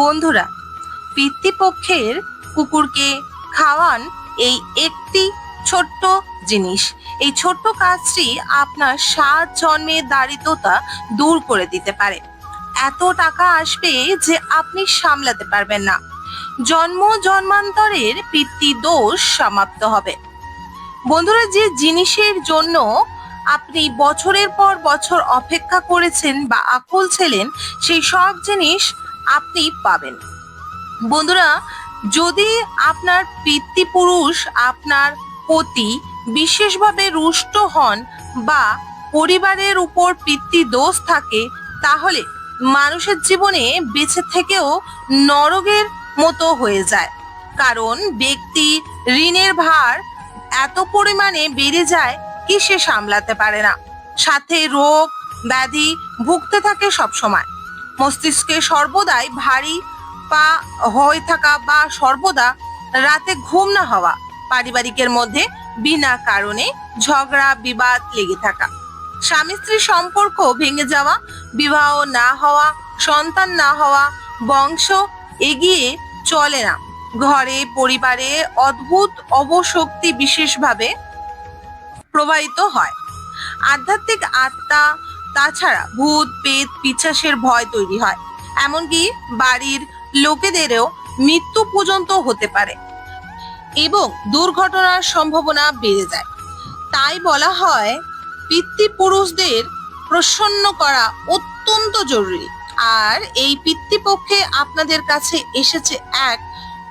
বন্ধুরা, পিতৃপক্ষের কুকুরকে খাওয়ান এই একটি ছোট্ট জিনিস। এই ছোট্ট কাজটি আপনার সাত জন্মের দারিদ্রতা দূর করে দিতে পারে। এত টাকা আসবে যে আপনি সামলাতে পারবেন না। জন্ম জন্মান্তরের পিতৃ দোষ সমাপ্ত হবে। বন্ধুরা, যে জিনিসের জন্য আপনি বছরের পর বছর অপেক্ষা করেছেন বা আকুল ছিলেন, সেই সব জিনিস আপনি পাবেন। বন্ধুরা, যদি আপনার পিতৃপুরুষ আপনার প্রতি বিশেষভাবে রুষ্ট হন বা পরিবারের উপর পিতৃদোষ থাকে, তাহলে মানুষের জীবনে বেঁচে থেকেও নরকের মতো হয়ে যায়। কারণ ব্যক্তি ঋণের ভার এত পরিমাণে বেড়ে যায় কি সে সামলাতে পারে না। সাথে রোগ, ব্যাধি ভুগতে থাকে সবসময়। মস্তিষ্কে সর্বদাই ভারী পা হয়ে থাকা বা সর্বদা রাতে ঘুম না হওয়া পারিবারিকের মধ্যে বিনা কারণে ঝগড়া, বিবাদ লেগে থাকা। স্বামী স্ত্রীর সম্পর্ক ভেঙে যাওয়া, বিবাহ না হওয়া, সন্তান না হওয়া, বংশ এগিয়ে চলে না। ঘরে, পরিবারে অদ্ভুত অবশক্তি বিশেষভাবে প্রবাহিত হয়। আধ্যাত্মিক আত্মা তাছাড়া ভূত, পেত পিচাসের ভয় তৈরি হয়। এমনকি বাড়ির লোকেদেরও মৃত্যু পর্যন্ত হতে পারে এবং দুর্ঘটনার সম্ভাবনা বেড়ে যায়। তাই বলা হয়, পিতৃপুরুষদের প্রসন্ন করা অত্যন্ত জরুরি। আর এই পিতৃপক্ষে আপনাদের কাছে এসেছে এক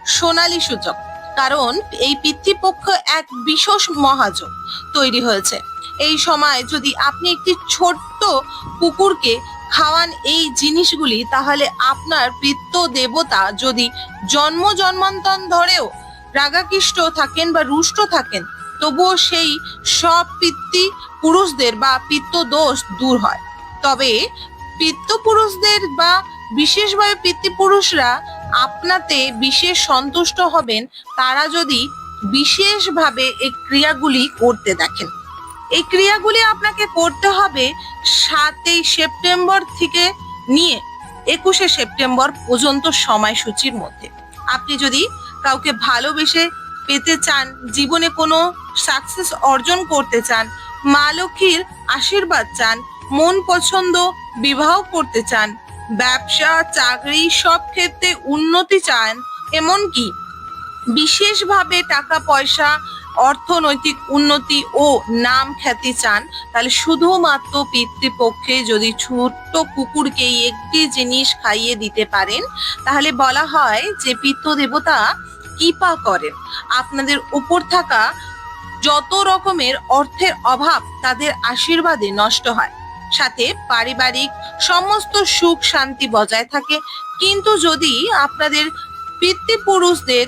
সোনালী সূচক। কারণ এই পিতৃপক্ষ এক বিশেষ মহাজন তৈরি হয়েছে। এই সময় যদি আপনি একটি ছোট্ট কুকুরকে খাওয়ান এই জিনিসগুলি, তাহলে আপনার পিত্ত দেবতা যদি জন্ম জন্মান্তর ধরেও রাগাকৃষ্ট থাকেন বা রুষ্ট থাকেন, তবুও সেই সব পিতৃ পুরুষদের বা পিত্ত দোষ দূর হয়। তবে পিত্ত পুরুষদের বা বিশেষভাবে পিতৃপুরুষরা আপনাতে বিশেষ সন্তুষ্ট হবেন, তারা যদি বিশেষভাবে এই ক্রিয়াগুলি করতে দেখেন। এই ক্রিয়াগুলি আপনাকে করতে হবে সাতই সেপ্টেম্বর থেকে নিয়ে একুশে সেপ্টেম্বর পর্যন্ত সময়সূচির মধ্যে। আপনি যদি কাউকে ভালোবেসে পেতে চান, জীবনে কোনো সাকসেস অর্জন করতে চান, মা লক্ষ্মীর আশীর্বাদ চান, মন পছন্দ, বিবাহ করতে চান, ব্যবসা, চাকরি সব ক্ষেত্রে উন্নতি চান, এমনকি বিশেষভাবে টাকা পয়সা অর্থনৈতিক উন্নতি ও নাম খ্যাতি চান, তাহলে শুধুমাত্র পিতৃপক্ষে যদি ছোট্ট কুকুরকে একটি জিনিস খাইয়ে দিতে পারেন, তাহলে বলা হয় যে পিত্ত দেবতা কৃপা করেন। আপনাদের উপর থাকা যত রকমের অর্থের অভাব তাদের আশীর্বাদে নষ্ট হয়। সাথে পারিবারিক সমস্ত সুখ শান্তি বজায় থাকে। কিন্তু যদি আপনাদের পিতৃপুরুষদের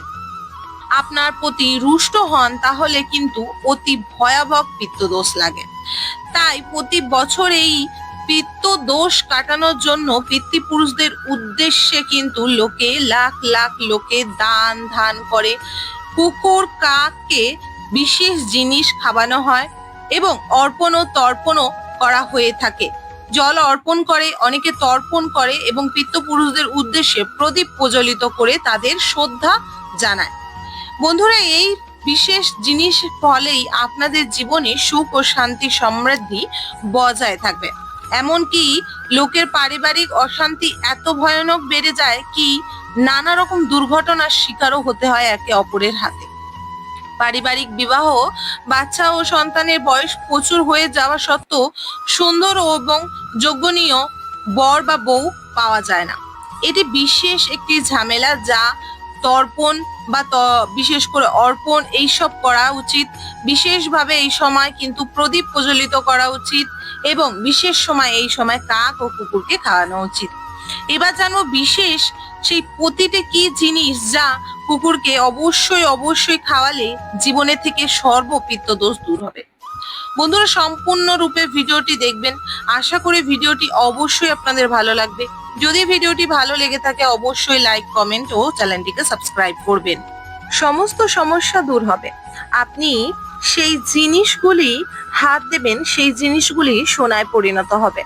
আপনার প্রতি রুষ্ট হন, তাহলে কিন্তু অতি ভয়াবহ পিত্তদোষ লাগে। তাই প্রতি বছর এই পিত্ত দোষ কাটানোর জন্য পিতৃপুরুষদের উদ্দেশ্যে কিন্তু লোকে লাখ লাখ লোকে দান, ধান করে। কুকুর, কাককে বিশেষ জিনিস খাওয়ানো হয় এবং অর্পণ ও তর্পণও করা হয়ে থাকে। জল অর্পণ করে, অনেকে তর্পণ করে এবং পিতৃপুরুষদের উদ্দেশ্যে প্রদীপ প্রজ্বলিত করে তাদের শ্রদ্ধা জানায়। বন্ধুরা, এই বিশেষ জিনিস ফলেই আপনাদের জীবনে সুখ ও শান্তি সমৃদ্ধি বজায় থাকবে। এমনকি লোকের পারিবারিক অশান্তি এত ভয়ানক বেড়ে যায় কি নানা রকম দুর্ঘটনার শিকারও হতে হয় একে অপরের হাতে। পারিবারিক বিবাহ বাচ্চা ও সন্তানের বয়স প্রচুর হয়ে যাওয়া সত্ত্বেও সুন্দর এবং যোগ্যনীয় বর বা বউ পাওয়া যায় না। এটি বিশেষ একটি ঝামেলা যা তর্পণ বা বিশেষ করে অর্পণ এইসব করা উচিত। বিশেষভাবে এই সময় কিন্তু প্রদীপ প্রজ্বলিত করা উচিত এবং বিশেষ সময় এই সময় কাক ও কুকুরকে খাওয়ানো উচিত। এবার জানব বিশেষ সেই প্রতিটি কি জিনিস যা কুকুরকে অবশ্যই অবশ্যই খাওয়ালে জীবনে থেকে সর্বপিত্ত দোষ দূর হবে। বন্ধুরা সম্পূর্ণ রূপে ভিডিওটি দেখবেন। আশা করি ভিডিওটি অবশ্যই আপনাদের ভালো লাগবে। যদি ভিডিওটি ভালো লেগে থাকে, অবশ্যই লাইক কমেন্ট ও চ্যানেলটিকে সাবস্ক্রাইব করবেন। সমস্ত সমস্যা দূর হবে। আপনি সেই জিনিসগুলি হাত দেবেন, সেই জিনিসগুলি সোনায় পরিণত হবে।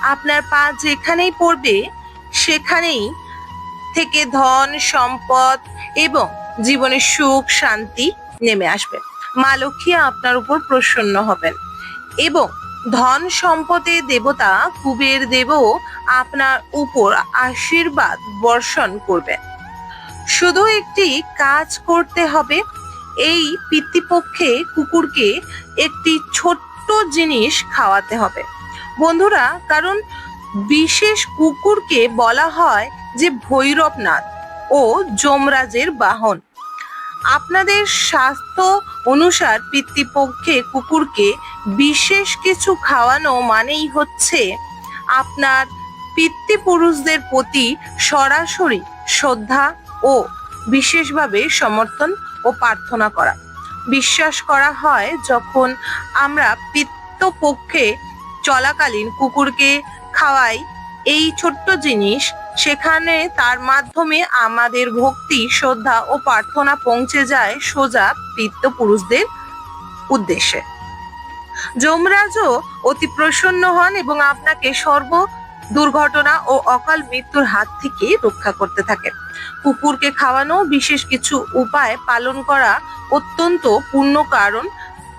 আপনার পা যেখানেই পড়বে, সেখানেই থেকে ধন, সম্পদ এবং জীবনে সুখ, শান্তি নেমে আসবে। মা লক্ষ্মী আপনার উপর প্রসন্ন হবেন এবং ধন সম্পদে দেবতা কুবের দেবও আপনার উপর আশীর্বাদ বর্ষণ করবেন শুধু একটি কাজ করতে হবে, এই পিতৃপক্ষে কুকুরকে একটি ছোট্ট জিনিস খাওয়াতে হবে। বন্ধুরা, কারণ বিশেষ কুকুরকে বলা হয় যে ভৈরবনাথ ও যমরাজের বাহন। আপনাদের স্বাস্থ্য অনুসার পিতৃপক্ষে কুকুরকে বিশেষ কিছু খাওয়ানো মানেই হচ্ছে আপনার পিতৃপুরুষদের প্রতি সরাসরি শ্রদ্ধা ও বিশেষভাবে সমর্থন ও প্রার্থনা করা। বিশ্বাস করা হয় যখন আমরা পিতৃপক্ষে চলাকালীন কুকুরকে খাওয়াই, এই ছোট্ট জিনিস সেখানে তার মাধ্যমে আমাদের ভক্তি, শ্রদ্ধা ও প্রার্থনা পৌঁছে যায় সোজা পিতৃপুরুষদের উদ্দেশ্যে। যমরাজও অতি প্রসন্ন হন এবং আপনাকে সর্ব দুর্ঘটনা ও অকাল মৃত্যুর হাত থেকে রক্ষা করতে থাকে। কুকুরকে খাওয়ানো বিশেষ কিছু উপায় পালন করা অত্যন্ত পূর্ণ কারণ।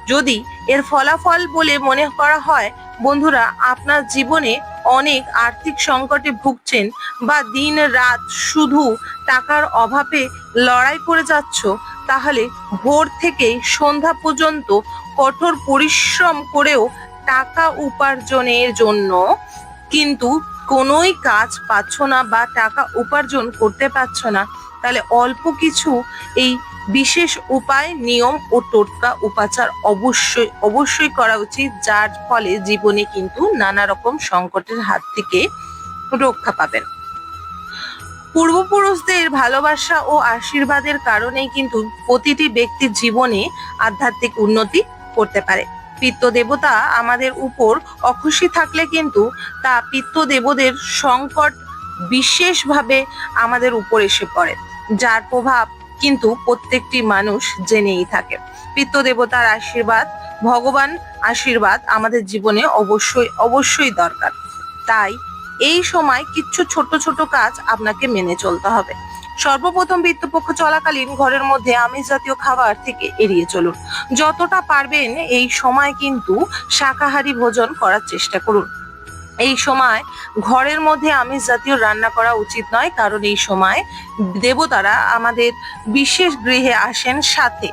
যদি এর ফলাফল বলে মনে করা হয়, বন্ধুরা, আপনার জীবনে অনেক আর্থিক সংকটে ভুগছেন বা দিন রাত শুধু টাকার অভাবে লড়াই করে যাচ্ছ, তাহলে ভোর থেকে সন্ধ্যা পর্যন্ত কঠোর পরিশ্রম করেও টাকা উপার্জনের জন্য কিন্তু কোনোই কাজ পাচ্ছ না বা টাকা উপার্জন করতে পারছ না। তাহলে অল্প কিছু এই বিশেষ উপায়, নিয়ম ও টোটকা উপাচার অবশ্যই অবশ্যই করা উচিত, যার ফলে জীবনে কিন্তু নানা রকম সংকটের হাত থেকে রক্ষা পাবেন। পূর্বপুরুষদের ভালোবাসা ও আশীর্বাদের কারণেই কিন্তু প্রতিটি ব্যক্তির জীবনে আধ্যাত্মিক উন্নতি করতে পারে। পিত্ত দেবতা আমাদের উপর অখুশি থাকলে কিন্তু তা পিত্ত দেবদের সংকট বিশেষভাবে আমাদের উপর এসে পড়ে, যার প্রভাব কিন্তু প্রত্যেকটি মানুষ জেনেই থাকে। পিত্ত দেবতার আশীর্বাদ, ভগবান আশীর্বাদ আমাদের জীবনে অবশ্যই অবশ্যই দরকার। তাই এই সময় কিছু ছোট ছোট কাজ আপনাকে মেনে চলতে হবে। সর্বপ্রথম বৃত্তপক্ষ চলাকালীন ঘরের মধ্যে আমিষ জাতীয় খাবার থেকে এড়িয়ে চলুন। যতটা পারবেন এই সময় কিন্তু শাকাহারী ভোজন করার চেষ্টা করুন। এই সময় ঘরের মধ্যে আমিষ জাতীয় রান্না করা উচিত নয়, কারণ এই সময় দেবতারা আমাদের বিশেষ গৃহে আসেন সাথে।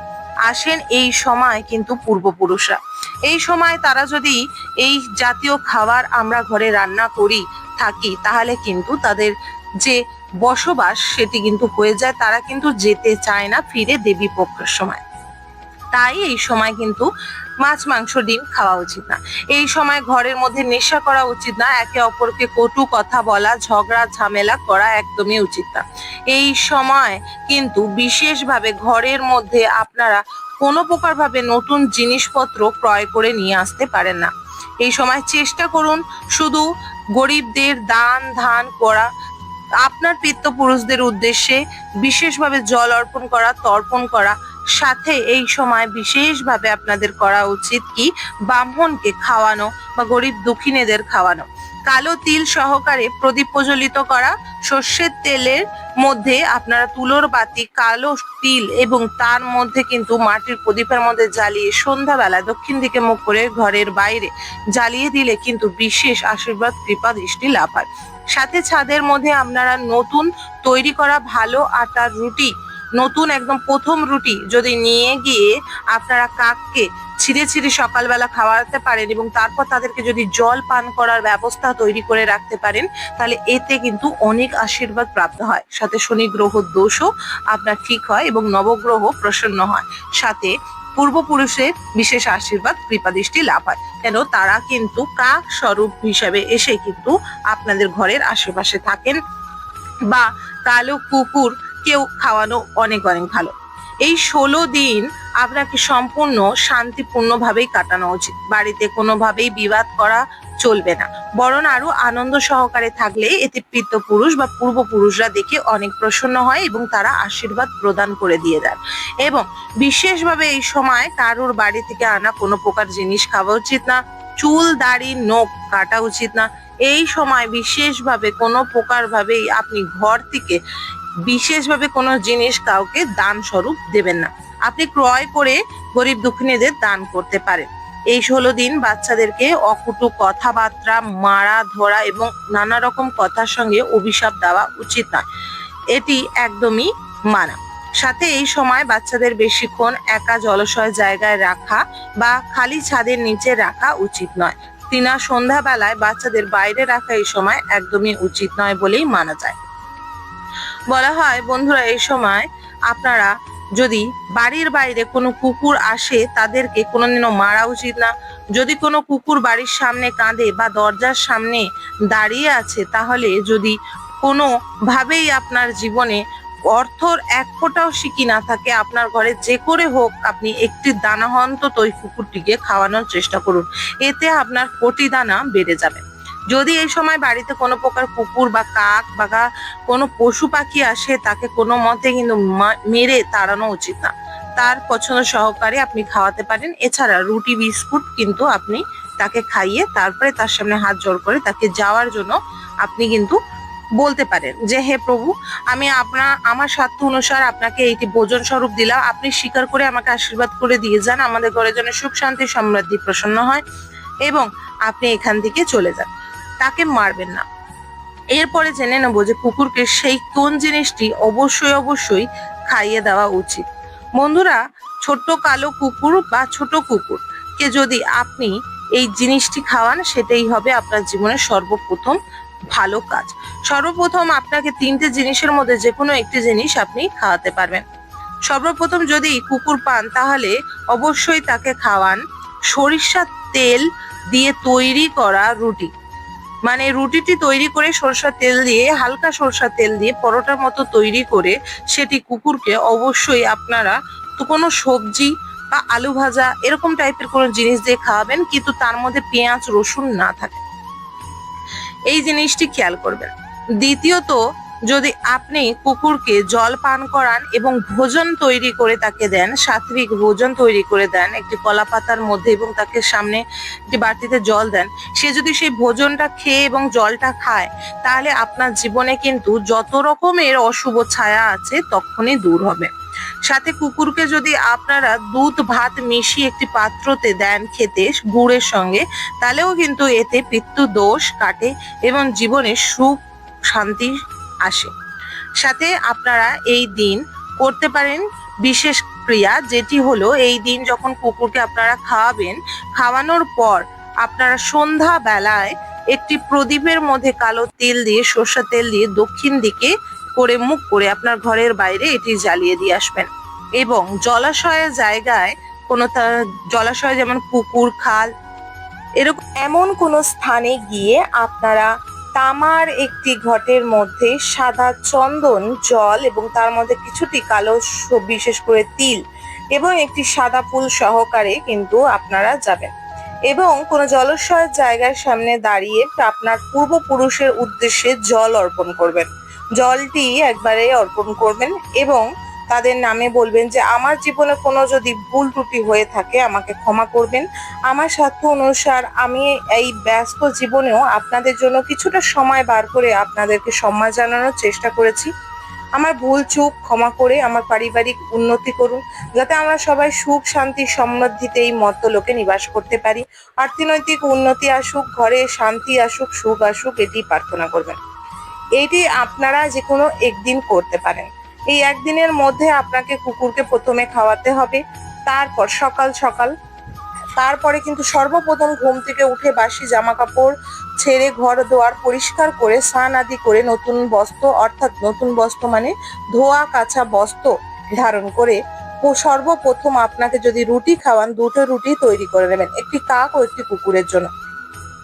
আসেন এই সময় কিন্তু পূর্বপুরুষরা। এই সময় তারা যদি এই জাতীয় খাবার আমরা ঘরে রান্না করি, থাকি, তাহলে কিন্তু তাদের যে বসবাস সেটি কিন্তু হয়ে যায়, তারা কিন্তু যেতে চায় না ফিরে দেবী পক্ষের সময়। তাই এই সময় কিন্তু মাছ, মাংস, ডিম খাওয়া উচিত না। এই সময় ঘরের মধ্যে নেশা করা উচিত না, একে অপরকে কটু কথা বলা, ঝগড়া, ঝামেলা করা একদমই উচিত না। এই সময় কিন্তু বিশেষভাবে ঘরের মধ্যে আপনারা কোনো প্রকার ভাবে নতুন জিনিসপত্র ক্রয় করে নিয়ে আসতে পারেন না। এই সময় চেষ্টা করুন শুধু গরিবদের দান, ধান করা। আপনার পিত্তপুরুষদের উদ্দেশ্যে বিশেষভাবে জল অর্পণ করা, তর্পণ করা সাথে এই সময় বিশেষভাবে আপনাদের করা উচিত কি? ব্রাহ্মণকে খাওয়ানো বা গরিব দুঃখিনীদের খাওয়ানো। কালো তিল সহকারে প্রদীপ প্রজ্বলিত করা, সর্ষের তেলের মধ্যে আপনারা তুলোর বাতি, কালো তিল এবং তার মধ্যে কিন্তু মাটির প্রদীপের মধ্যে জ্বালিয়ে সন্ধ্যাবেলা দক্ষিণ দিকে মুখ করে ঘরের বাইরে জ্বালিয়ে দিলে কিন্তু বিশেষ আশীর্বাদ, কৃপা, দৃষ্টি লাভ হয়। সাথে ছাদের মধ্যে আপনারা নতুন তৈরি করা ভালো আটার রুটি নতুন একদম প্রথম রুটি যদি নিয়ে গিয়ে আপনারা কাককে ছিঁড়ে ছিঁড়ে সকালবেলা খাওয়াতে পারেন এবং তারপর তাদেরকে যদি জল পান করার ব্যবস্থা তৈরি করে রাখতে পারেন, তাহলে এতে কিন্তু অনেক আশীর্বাদ প্রাপ্ত হয়। সাথে শনি গ্রহ দোষও আপনার ঠিক হয় এবং নবগ্রহ প্রসন্ন হয়। সাথে পূর্বপুরুষের বিশেষ আশীর্বাদ কৃপাদৃষ্টি লাভ হয়। কেন? তারা কিন্তু কাক স্বরূপ হিসাবে এসে কিন্তু আপনাদের ঘরের আশেপাশে থাকেন বা কালো কুকুর কেউ খাওয়ানো অনেক অনেক ভালো। এই ষোলো দিন আপনাকে সম্পূর্ণ শান্তিপূর্ণভাবেই কাটানো উচিত। বাড়িতে কোনোভাবেই বিবাদ করা চলবে না। বরং আরও আনন্দ সহকারে থাকলে এতে পিতৃপুরুষ বা পূর্বপুরুষরা দেখে অনেক প্রসন্ন হয় এবং তারা আশীর্বাদ প্রদান করে দিয়ে দেন। এবং বিশেষভাবে এই সময় কারোর বাড়ি থেকে আনা কোনো প্রকার জিনিস খাওয়া উচিত না। চুল, দাড়ি, নখ কাটা উচিত না। এই সময় বিশেষভাবে কোনো প্রকার ভাবেই আপনি ঘর থেকে বিশেষভাবে কোনো জিনিস কাউকে দান স্বরূপ দেবেন না। আপনি ক্রয় করে গরিব দুঃখিনীদের দান করতে পারেন। এই ষোলো দিন বাচ্চাদেরকে অকুটু কথাবার্তা, মারা ধরা এবং নানা রকম কথার সঙ্গে অভিশাপ দেওয়া উচিত নয়। এটি একদমই মানা। সাথে এই সময় বাচ্চাদের বেশিক্ষণ একা জলাশয় জায়গায় রাখা বা খালি ছাদের নিচে রাখা উচিত নয়। তিনা সন্ধ্যাবেলায় বাচ্চাদের বাইরে রাখা এই সময় একদমই উচিত নয় বলেই মানা যায়। বলা হয়, বন্ধুরা, এই সময় আপনারা যদি বাড়ির বাইরে কোনো কুকুর আসে, তাদেরকে কোনোদিনও মারা উচিত না। যদি কোনো কুকুর বাড়ির সামনে কাঁদে বা দরজার সামনে দাঁড়িয়ে আছে, তাহলে যদি কোনো ভাবেই আপনার জীবনে অর্থর এক ফোঁটাও সিকি না থাকে, আপনার ঘরে যে করে হোক, আপনি একটি দানা অন্তত ওই কুকুরটিকে খাওয়ানোর চেষ্টা করুন। এতে আপনার কোটি দানা বেড়ে যাবে। যদি এই সময় বাড়িতে কোনো প্রকার কুকুর বা কাক বা কোনো পশু পাখি আসে, তাকে কোনো মতে কিন্তু মেরে তাড়ানো উচিত না। তার পছন্দ সহকারে আপনি খাওয়াতে পারেন। এছাড়া রুটি, বিস্কুট কিন্তু আপনি তাকে খাইয়ে তারপরে তার সামনে হাত জোর করে তাকে যাওয়ার জন্য আপনি কিন্তু বলতে পারেন যে, হে প্রভু, আমি আপনার আমার স্বার্থ অনুসার আপনাকে এইটি ভোজন স্বরূপ দিলাম। আপনি স্বীকার করে আমাকে আশীর্বাদ করে দিয়ে যান। আমাদের ঘরে যেন সুখ, শান্তি, সমৃদ্ধি প্রসন্ন হয় এবং আপনি এখান থেকে চলে যান। তাকে মারবেন না। এরপরে জেনে নেব যে কুকুরকে সেই কোন জিনিসটি অবশ্যই অবশ্যই খাইয়ে দেওয়া উচিত। বন্ধুরা, ছোট্ট কালো কুকুর বা ছোট কুকুর, কে যদি আপনি এই জিনিসটি খাওয়ান, সেটাই হবে আপনার জীবনের সর্বপ্রথম ভালো কাজ। সর্বপ্রথম আপনাকে তিনটে জিনিসের মধ্যে যে কোনো একটি জিনিস আপনি খাওয়াতে পারবেন। সর্বপ্রথম যদি কুকুর পান, তাহলে অবশ্যই তাকে খাওয়ান সরিষার তেল দিয়ে তৈরি করা রুটি। মানে রুটিটি তৈরি করে সরষার তেল দিয়ে, হালকা সরষার তেল দিয়ে পরোটার মতো তৈরি করে সেটি কুকুরকে অবশ্যই আপনারা কোনো সবজি বা আলু ভাজা এরকম টাইপের কোনো জিনিস দিয়ে খাওয়াবেন, কিন্তু তার মধ্যে পেঁয়াজ, রসুন না থাকে। এই জিনিসটি খেয়াল করবেন। দ্বিতীয়ত যদি আপনি কুকুরকে জল পান করান এবং ভোজন তৈরি করে তাকে দেন সাত্বিক ভোজন তৈরি করে দেন, একটি কলা পাতার মধ্যে এবং তাকে সামনে একটি বাটিতে জল দেন, সে যদি সেই ভোজনটা খেয়ে এবং জলটা খায়, তাহলে আপনার জীবনে কিন্তু যত রকমের অশুভ ছায়া আছে তখনই দূর হবে। সাথে কুকুরকে যদি আপনারা দুধ, ভাত মিশিয়ে একটি পাত্রতে দেন খেতে গুড়ের সঙ্গে, তাহলেও কিন্তু এতে পিত্ত দোষ কাটে এবং জীবনে সুখ, শান্তি আসে। সাথে আপনারা এই দিন করতে পারেন বিশেষ ক্রিয়া, যেটি হলো এই দিন যখন কুকুরকে আপনারা খাওয়াবেন, খাওয়ানোর পর আপনারা সন্ধ্যা বেলায় একটি প্রদীপের মধ্যে কালো তেল দিয়ে, সর্ষা তেল দিয়ে দক্ষিণ দিকে করে মুখ করে আপনার ঘরের বাইরে এটি জ্বালিয়ে দিয়ে আসবেন। এবং জলাশয়ের জায়গায় কোনো জলাশয় যেমন পুকুর খাল, এরকম এমন কোনো স্থানে গিয়ে আপনারা তামার একটি ঘটের মধ্যে সাদা চন্দন, জল এবং তার মধ্যে কিছুটি কালো বিশেষ করে তিল এবং একটি সাদা ফুল সহকারে কিন্তু আপনারা যাবেন। এবং কোনো জলাশয়ের জায়গার সামনে দাঁড়িয়ে আপনার পূর্বপুরুষের উদ্দেশ্যে জল অর্পণ করবেন। জলটি একবারে অর্পণ করবেন এবং তাদের নামে বলবেন যে, আমার জীবনে কোনো যদি ভুল ত্রুটি হয়ে থাকে, আমাকে ক্ষমা করবেন। আমার স্বার্থ অনুসার আমি এই ব্যস্ত জীবনেও আপনাদের জন্য কিছুটা সময় বার করে আপনাদেরকে সম্মান জানানোর চেষ্টা করেছি। আমার ভুল চুপ ক্ষমা করে আমার পারিবারিক উন্নতি করুন, যাতে আমরা সবাই সুখ, শান্তি, সমৃদ্ধিতে এই মর্তলোকে নিবাস করতে পারি। অর্থনৈতিক উন্নতি আসুক, ঘরে শান্তি আসুক, সুখ আসুক এটি প্রার্থনা করবেন। এইটি আপনারা যে কোনো একদিন করতে পারেন। এই একদিনের মধ্যে আপনাকে কুকুরকে প্রথমে খাওয়াতে হবে, তারপর সকাল সকাল। তারপরে কিন্তু সর্বপ্রথম ঘুম থেকে উঠে বাসি জামা কাপড় ছেড়ে ঘর দোয়ার পরিষ্কার করে স্নান আদি করে নতুন বস্ত্র, অর্থাৎ নতুন বস্ত্র মানে ধোয়া কাঁচা বস্ত্র ধারণ করে সর্বপ্রথম আপনাকে যদি রুটি খাওয়ান, দুটো রুটি তৈরি করে নেবেন একটি কাক ও একটি কুকুরের জন্য।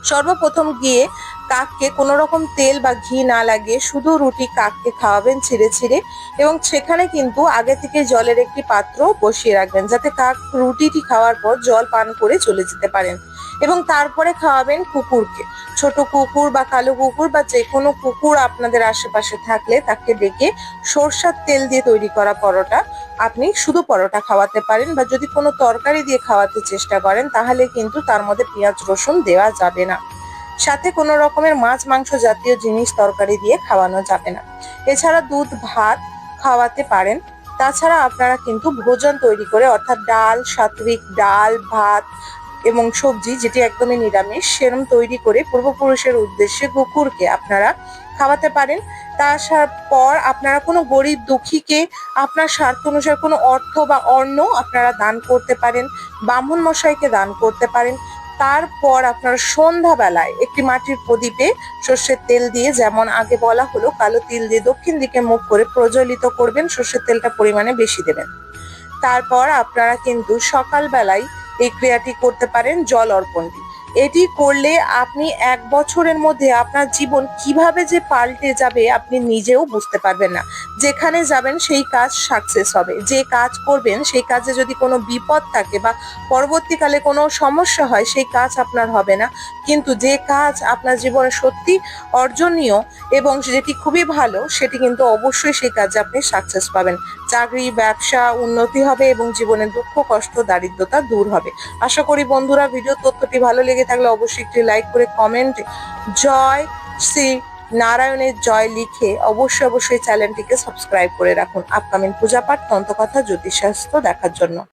সর্বপ্রথম গিয়ে কাককে কোনো রকম তেল বা ঘি না লাগিয়ে শুধু রুটি কাককে খাওয়াবেন ছিঁড়ে ছিঁড়ে এবং সেখানে কিন্তু আগে থেকে জলের একটি পাত্র বসিয়ে রাখবেন যাতে কাক রুটিটি খাওয়ার পর জল পান করে চলে যেতে পারেন। এবং তারপরে খাওয়াবেন কুকুরকে। ছোট কুকুর বা কালো কুকুর বা যে কোনো কুকুর আপনাদের আশেপাশে থাকলে তাকে ডেকে সরষার তেল দিয়ে তৈরি করা পরোটা আপনি শুধু পরোটা খাওয়াতে পারেন বা যদি কোনো তরকারি দিয়ে খাওয়াতে চেষ্টা করেন তাহলে কিন্তু তার মধ্যে পেঁয়াজ রসুন দেওয়া যাবে না। সাথে কোনো রকমের মাছ, মাংস জাতীয় জিনিস তরকারি দিয়ে খাওয়ানো যাবে না। এছাড়া দুধ, ভাত খাওয়াতে পারেন। তাছাড়া আপনারা কিন্তু ভোজন তৈরি করে, অর্থাৎ ডাল সাত্বিক ডাল, ভাত এবং সবজি, যেটি একদমই নিরামিষ, সেরম তৈরি করে পূর্বপুরুষের উদ্দেশ্যে কুকুরকে আপনারা খাওয়াতে পারেন। তারপর আপনারা কোনো গরিব দুঃখীকে আপনার স্বার্থ অনুসারে কোনো অর্থ বা অন্ন আপনারা দান করতে পারেন, ব্রাহ্মণ মশাইকে দান করতে পারেন। তারপর আপনার সন্ধ্যাবেলায় একটি মাটির প্রদীপে সর্ষের তেল দিয়ে, যেমন আগে বলা হলো, কালো তিল দিয়ে দক্ষিণ দিকে মুখ করে প্রজ্বলিত করবেন, সর্ষের তেলটা পরিমাণে বেশি দেবেন। তারপর আপনারা কিন্তু সকালবেলায় এই ক্রিয়াটি করতে পারেন জল অর্পণটি। এটি করলে আপনি এক বছরের মধ্যে আপনার জীবন কীভাবে যে পাল্টে যাবে আপনি নিজেও বুঝতে পারবেন না। যেখানে যাবেন সেই কাজ সাকসেস হবে। যে কাজ করবেন, সেই কাজে যদি কোনো বিপদ থাকে বা পরবর্তীকালে কোনো সমস্যা হয়, সেই কাজ আপনার হবে না। কিন্তু যে কাজ আপনার জীবনে সত্যি অর্জনীয় এবং যেটি খুবই ভালো, সেটি কিন্তু অবশ্যই সেই কাজে আপনি সাকসেস পাবেন। চাকরি, ব্যবসা উন্নতি হবে এবং জীবনের দুঃখ, কষ্ট, দারিদ্রতা দূর হবে। আশা করি বন্ধুরা ভিডিও তথ্যটি ভালো লেগে থাকলে অবশ্যই একটি লাইক করে কমেন্ট জয় শ্রী নারায়ণের জয় লিখে অবশ্যই অবশ্যই চ্যানেলটিকে সাবস্ক্রাইব করে রাখুন। আপকামিং পূজা পাঠ, তন্ত্রকথা, জ্যোতিষশাস্ত্র দেখার জন্য।